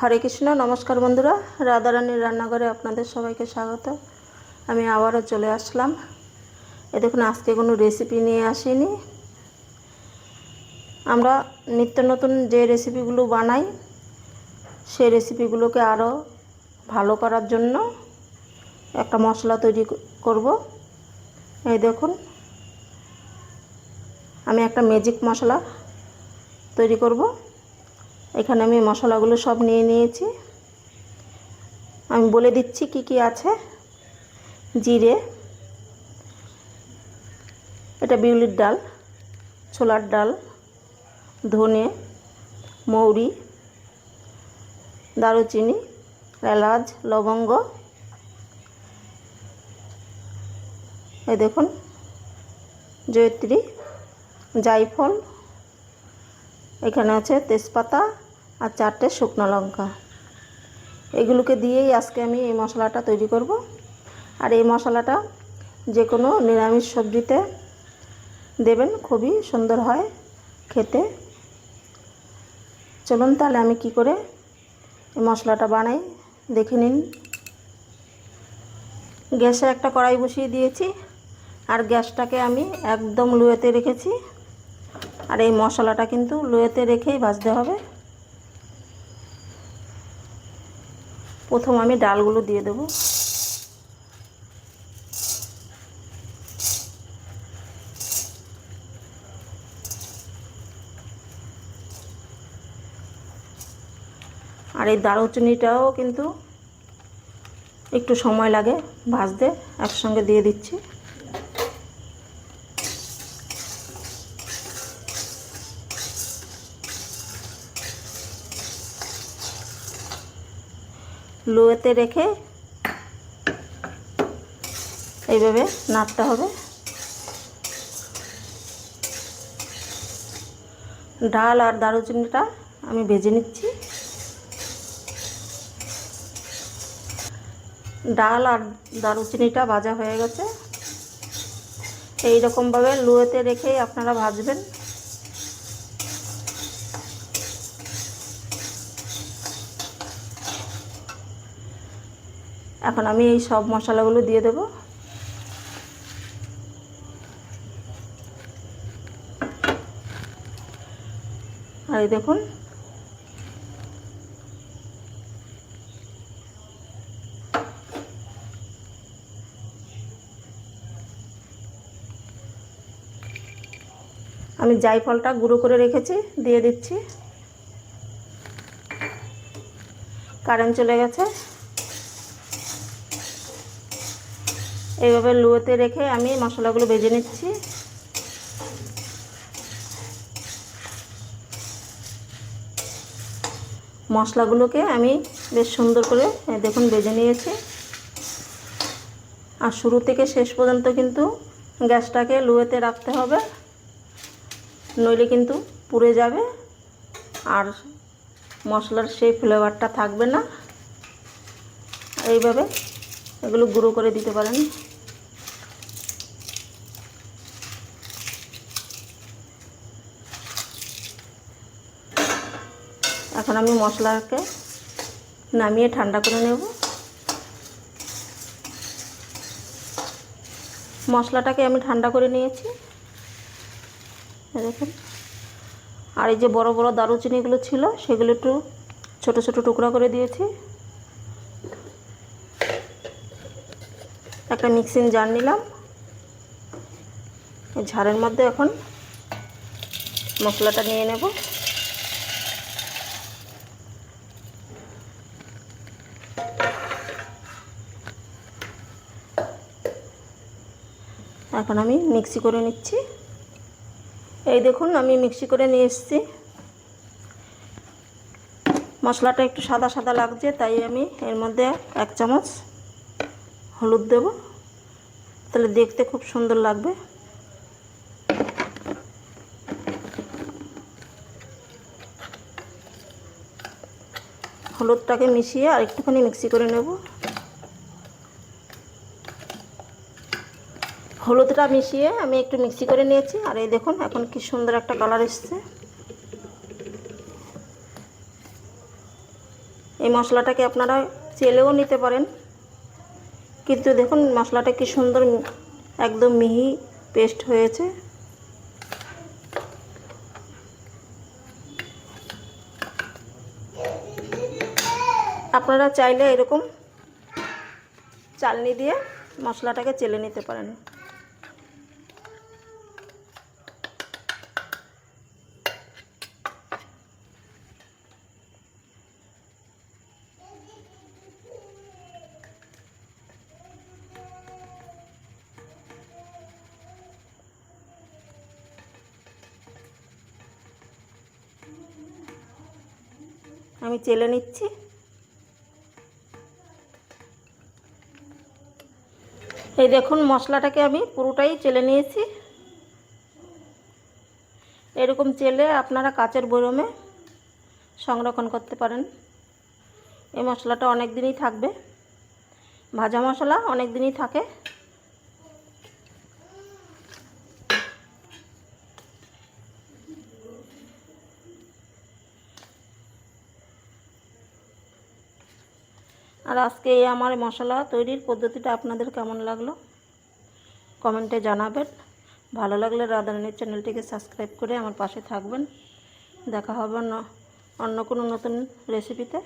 হরে কৃষ্ণ, নমস্কার বন্ধুরা। রাধারানীর রান্নাঘরে আপনাদের সবাইকে স্বাগত। আমি আবারও চলে আসলাম। এ দেখুন, আজকে কোনো রেসিপি নিয়ে আসিনি। আমরা নিত্য নতুন যে রেসিপিগুলো বানাই, সেই রেসিপিগুলোকে আরও ভালো করার জন্য একটা মশলা তৈরি করব। এই দেখুন, আমি একটা ম্যাজিক মশলা তৈরি করব। এখানে আমি মশলাগুলো সব নিয়ে নিয়েছি। আমি বলে দিচ্ছি কি কি আছে। জিরে, এটা বিউলির ডাল, ছোলার ডাল, ধনে, মৌরি, দারুচিনি, এলাচ, লবঙ্গ। এই দেখুন, জয়ত্রী, জায়ফল, এখানে আছে তেজপাতা আর চারটে শুকনো লঙ্কা। এগুলোকে দিয়েই আজকে আমি এই মশলাটা তৈরি করব। আর এই মশলাটা যে কোনো নিরামিষ সবজিতে দেবেন, খুবই সুন্দর হয় খেতে। চলুন তাহলে আমি কি করে এই মশলাটা বানাই, দেখে নিন। গ্যাসে একটা কড়াই বসিয়ে দিয়েছি। আর গ্যাসটাকে আমি একদম লুয়েতে রেখেছি। আর এই মশলাটা কিন্তু লোয়েতে রেখেই ভাজতে হবে। প্রথম আমি ডালগুলো দিয়ে দেব। আর এই দারুচিনিটাও কিন্তু একটু সময় লাগে ভাজতে, একসঙ্গে দিয়ে দিচ্ছি। লোয়েতে রেখে এইভাবে নাড়তে হবে। ডাল আর দারুচিনিটা আমি ভেজে নিচ্ছি। ডাল আর দারুচিনিটা ভাজা হয়ে গেছে। এই রকমভাবে লোয়েতে রেখেই আপনারা ভাজবেন। এখন আমি এই সব মশলাগুলো দিয়ে দেব। আর এই দেখুন। আমি জায়ফলটা গুঁড়ো করে রেখেছি, দিয়ে দিচ্ছি। কারেন্ট চলে গেছে। এইভাবে লুয়োতে রেখে আমি মশলাগুলো ভেজে নিচ্ছি। মশলাগুলোকে আমি বেশ সুন্দর করে দেখুন ভেজে নিয়েছি। আর শুরু থেকে শেষ পর্যন্ত কিন্তু গ্যাসটাকে লুয়েতে রাখতে হবে, নইলে কিন্তু পুড়ে যাবে। আর মশলার সেই ফ্লেভারটা থাকবে না। এইভাবে এগুলো গুঁড়ো করে দিতে পারেন। এখন আমি মশলাকে নামিয়ে ঠান্ডা করে নেব। মশলাটাকে আমি ঠান্ডা করে নিয়েছি। দেখুন। আর এই যে বড় বড় দারুচিনিগুলো ছিল, সেগুলো একটু ছোটো ছোটো টুকরা করে দিয়েছি। একটা মিক্সিং জার নিলাম। ঝাড়ের মধ্যে এখন মশলাটা নিয়ে নেব। এখন আমি মিক্সি করে নিচ্ছি। এই দেখুন, আমি মিক্সি করে নিয়ে এসেছি। মশলাটা একটু সাদা সাদা লাগছে, তাই আমি এর মধ্যে এক চামচ হলুদ দেব। তাহলে দেখতে খুব সুন্দর লাগবে। হলুদটাকে মিশিয়ে আর একটুখানি মিক্সি করে নেব। হলুদটা মিশিয়ে আমি একটু মিক্সি করে নিয়েছি, আর এই দেখুন এখন কি সুন্দর একটা কালার এসছে। এই মশলাটাকে আপনারা চেলেও নিতে পারেন, কিন্তু দেখুন মশলাটা কি সুন্দর একদম মিহি পেস্ট হয়েছে। আপনারা চাইলে এরকম চালনি দিয়ে মশলাটাকে চেলে নিতে পারেন। আমি চেলে নিচ্ছি। এই দেখুন, মশলাটাকে আমি পুরোটাই চেলে নিয়েছি। এরকম চেলে আপনারা কাচের বয়মে সংরক্ষণ করতে পারেন। এই মশলাটা অনেক দিনই থাকবে। ভাজা মশলা অনেক দিনই থাকে। আর আজকে এই আমার মশলা তৈরির পদ্ধতিটা আপনাদের কেমন লাগল? কমেন্টে জানাবেন। ভালো লাগলে রাধারানীর চ্যানেলটিকে সাবস্ক্রাইব করে আমার পাশে থাকবেন। দেখা হবে অন্য কোনো নতুন রেসিপিতে